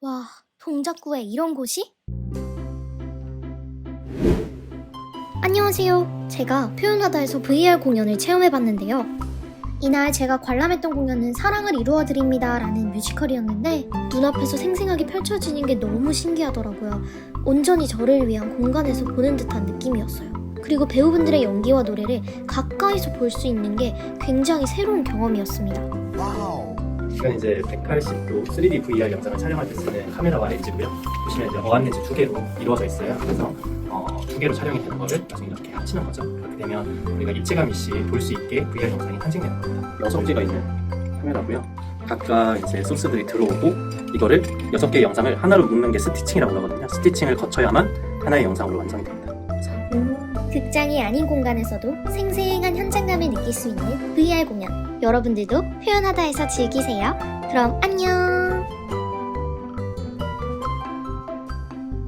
와, 동작구에 이런 곳이? 안녕하세요. 제가 표현하다에서 VR 공연을 체험해봤는데요. 이날 제가 관람했던 공연은 사랑을 이루어드립니다 라는 뮤지컬이었는데 눈앞에서 생생하게 펼쳐지는 게 너무 신기하더라고요. 온전히 저를 위한 공간에서 보는 듯한 느낌이었어요. 그리고 배우분들의 연기와 노래를 가까이서 볼 수 있는 게 굉장히 새로운 경험이었습니다. 이건 이제 180도 3D VR 영상을 촬영할 때 쓰는 카메라와 렌즈고요. 보시면 이제 어안 렌즈 두 개로 이루어져 있어요. 그래서 어, 두 개로 촬영이 되는 거를 나중에 이렇게 합치는 거죠. 그렇게 되면 우리가 입체감 있이 볼 수 있게 VR 영상이 탄생되는 겁니다. 여섯 개가 있는 카메라고요. 각각 이제 소스들이 들어오고 이거를 여섯 개의 영상을 하나로 묶는 게 스티칭이라고 하거든요. 스티칭을 거쳐야만 하나의 영상으로 완성이 됩니다. 극장이 아닌 공간에서도 생생한 현장감을 느낄 수 있는 VR 공연. 여러분들도 표현하다에서 즐기세요. 그럼 안녕!